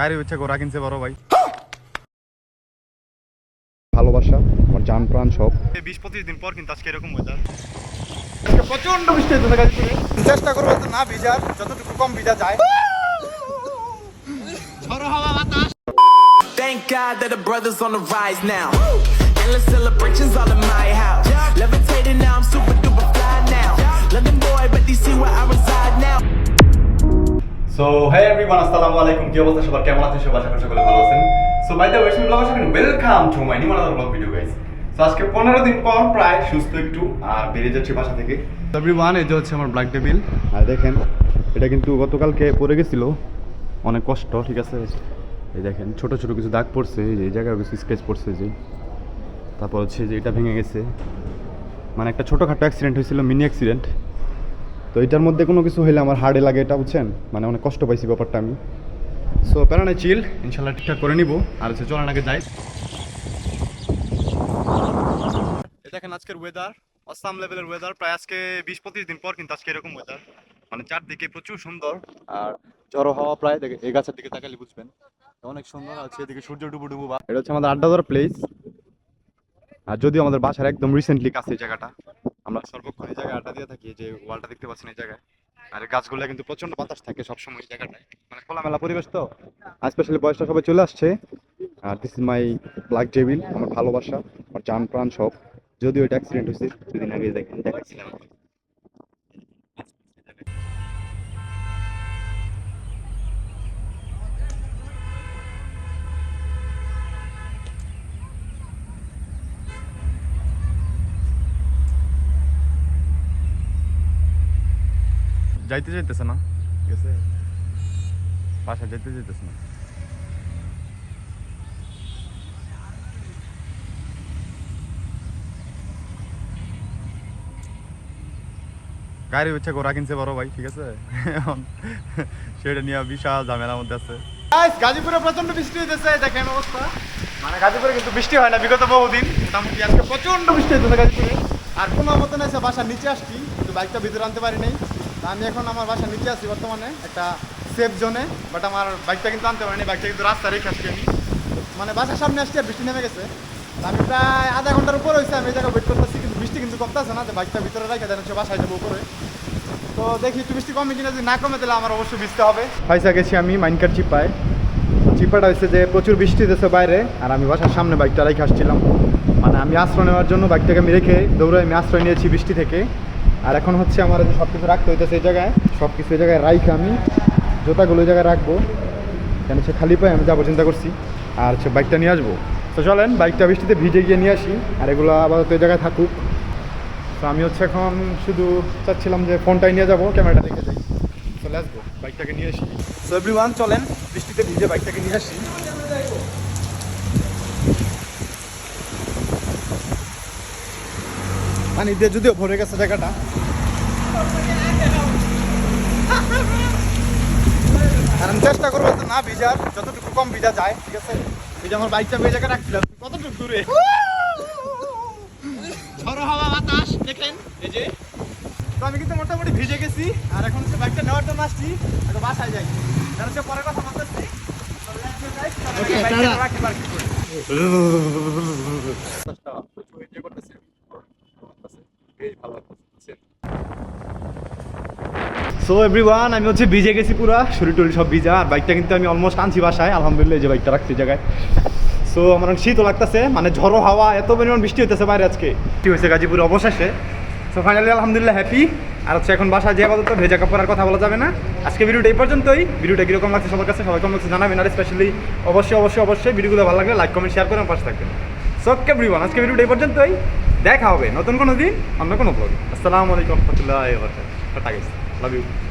গাড়ি হচ্ছে গোড়া কিনছে বড় ভাই। ভালোবাসা আমার জান প্রাণ সব। বিশ পঁচিশ দিন পর কিন্তু আজকে এরকম ওয়েদার প্রচণ্ড বৃষ্টি হয়েছে গাজীপুরে চেষ্টা করব না ভিজার যতটুকু কম ভিজা যায়। Thank God that the brothers on the rise now. Endless celebrations all in my house. Levitating now, I'm super so হ্যাঁ এভরিওয়ান আসসালামু আলাইকুম। কি অবস্থা? সবার কেমন আছেন? সবাই আশা করি সকলে ভালো আছেন। So by the way blog Asha welcome to my new another blog video guys so আজকে 15 দিন পর প্রায় সুস্থ একটু আর বেরিয়ে যাচ্ছি বাসা থেকে। এভরিওয়ান এই যে হচ্ছে আমার ব্ল্যাক টেবিল আর দেখেন, এটা কিন্তু গতকালকে পড়ে গেছিল। অনেক কষ্ট, ঠিক আছে? এই দেখেন, ছোট ছোট কিছু দাগ পড়ছে। যে, এই জায়গায় কিছু স্কেচ পড়ছে যে। তারপর হচ্ছে যে এটা ভেঙে গেছে। মানে একটা ছোটোখাটো অ্যাক্সিডেন্ট হয়েছিল মিনি অ্যাক্সিডেন্ট তো এটার মধ্যে কোনো কিছু হইলে আমার হার্ডে লাগে এটা বুঝছেন? মানে অনেক কষ্ট পাইছি ব্যাপারটা আমি। সো প্যারানে চিল ইনশাল্লাহ ঠিকঠাক করে নিব। আর হচ্ছে চলেন আগে যাই। দেখেন আজকের ওয়েদার অসাম লেভেলের ওয়েদার প্রায় আজকে বিশ পঁচিশ দিন পর কিন্তু আজকে এরকম ওয়েদার মানে চারদিকে প্রচুর সুন্দর। আর ঝড়ো হাওয়া প্রায় দেখে, এই গাছের দিকে তাকালে বুঝবেন। অনেক সুন্দর আছে, এদিকে সূর্য ডুবু ডুবু বা এটা হচ্ছে আমাদের আড্ডা দেওয়ার প্লেস আর যদিও আমাদের বাসার একদম রিসেন্টলি কাছে জায়গাটা। আমরা সর্বক্ষণ এই জায়গায় আড্ডা দিয়ে থাকি, যে ওয়ালটা দেখতে পাচ্ছেন এই জায়গায়। আর গাছগুলো কিন্তু প্রচণ্ড বাতাস থাকে সবসময় এই জায়গাটায়। মানে খোলামেলা পরিবেশ তো। স্পেশালি বয়সটা সবাই চলে আসছে। আর this is my black table আমার ভালোবাসা, আমার জান প্রাণ সব। যদিও এটা অ্যাক্সিডেন্ট হয়েছে, দুদিন আগে দেখেন দেখাচ্ছিলাম যাইতে যাইতেছে না। আছে বাসা যেতে যেতেছে না। গাড়ি হচ্ছে গোড়া কিনছে বড় ভাই ঠিক আছে? এখন সেটা নিয়ে বিশাল ঝামেলার মধ্যে আছে। গাজীপুরে প্রচণ্ড বৃষ্টি হইতেছে দেখেন অবস্থা। মানে গাজীপুরে কিন্তু বৃষ্টি হয় না বিগত বহুদিন। মোটামুটি আজকে প্রচণ্ড বৃষ্টি হইতেছে গাজীপুরে। আর কোনো মতন এসে বাসার নিচে আসছি কিন্তু বাইকটা ভিতরে আনতে পারি নাই। আমি এখন আমার বাসার নিচে আছি বর্তমানে, একটা সেফ জোনে বাট আমার বাইকটা কিন্তু আনতে পারিনি বাইকটা কিন্তু রাস্তা রেখে আসছি আমি। মানে বাসার সামনে আসছি আর বৃষ্টি নেমে গেছে। আমি প্রায় আধা ঘণ্টার উপর হয়েছে আমি এই জায়গায় ওয়েট করতেছি, কিন্তু বৃষ্টি কিন্তু কমতেছে না, যে বাইকটা ভিতরে রেখে দেন হচ্ছে বাসায় যাব উপরে। তো দেখি একটু বৃষ্টি কমে কিনা, যদি না কমে তাহলে আমার অবশ্যই ভিজতে হবে। পয়সা গেছি আমি মাইনকার চিপায়। চিপাটা হচ্ছে যে প্রচুর বৃষ্টি দিতেছে বাইরে, আর আমি বাসার সামনে বাইকটা রেখে আসছিলাম। মানে আমি আশ্রয় নেওয়ার জন্য বাইকটাকে আমি রেখে দৌড়ে আমি আশ্রয় নিয়েছি বৃষ্টি থেকে। আর এখন হচ্ছে আমার যে সব কিছু রাখতে হইতেছে এই জায়গায় সব কিছু এই জায়গায় রাইখে আমি, জুতাগুলো এই জায়গায় রাখব। কেন হচ্ছে খালি পায়ে আমি যাব চিন্তা করছি, আর হচ্ছে বাইকটা নিয়ে আসব। তো চলেন, বাইকটা বৃষ্টিতে ভিজে গিয়ে নিয়ে আসি, আর এগুলো আবার তো এই জায়গায় থাকুক। তো আমি হচ্ছে এখন শুধু চাচ্ছিলাম যে ফোনটাই নিয়ে যাব, ক্যামেরাটা দেখে যাই চলে আসব বাইকটাকে নিয়ে আসি। তো এভরিওয়ান চলেন, বৃষ্টিতে ভিজে বাইকটাকে নিয়ে আসি। পানি দিয়ে যদিও ভরে গেছে জায়গাটা। আর আমি চেষ্টা করব না ভিজার যতটুকু কম ভিজা যায় ঠিক আছে? এই যে আমার বাইকটা ওই জায়গায় রাখছিলাম। কতটুকু দূরে? ঝড়ো হাওয়া বাতাস দেখেন এই যে। তো আমি কিন্তু মোটামুটি ভিজে গেছি আর এখন হচ্ছে বাইকটা নেওয়ার জন্য আসছি এখন বাসায় যাই। তার হচ্ছে পরে কথা বলতেছি সো এভরিওয়ান আমি হচ্ছে ভিজে গেছি পুরো, শরীর টরি সব ভিজা, আর বাইকটা কিন্তু আমি অলমোস্ট আনছি বাসায়। আলহামদুলিল্লাহ যে বাইকটা রাখছি জায়গায়। সো আমার শীতও লাগতেছে মানে ঝড়ো হাওয়া, এত পরিমাণ বৃষ্টি হইতেছে বাইরে আজকে। কি হয়েছে গাজীপুরে অবশেষে। সো ফাইনালি আলহামদুলিল্লাহ হ্যাপি আর হচ্ছে এখন বাসায় যে আপাতত ভেজা কাপড় আর কথা বলা যাবে না। আজকে ভিডিওটা এই পর্যন্তই। ভিডিওটা কীরকম লাগছে সবার কাছে সবাই কমেন্টে জানাবেন। আর স্পেশালি অবশ্যই অবশ্যই অবশ্যই ভিডিওগুলো ভালো লাগলে লাইক কমেন্ট শেয়ার করে পাশে থাকবেন। সো এভরিওয়ান আজকে ভিডিওটা এই পর্যন্তই। দেখা হবে নতুন কোনো দিন, অন্য কোনো ব্লগ আসসালামু আলাইকুম, রহমতুল্লাহ টাটা Love you.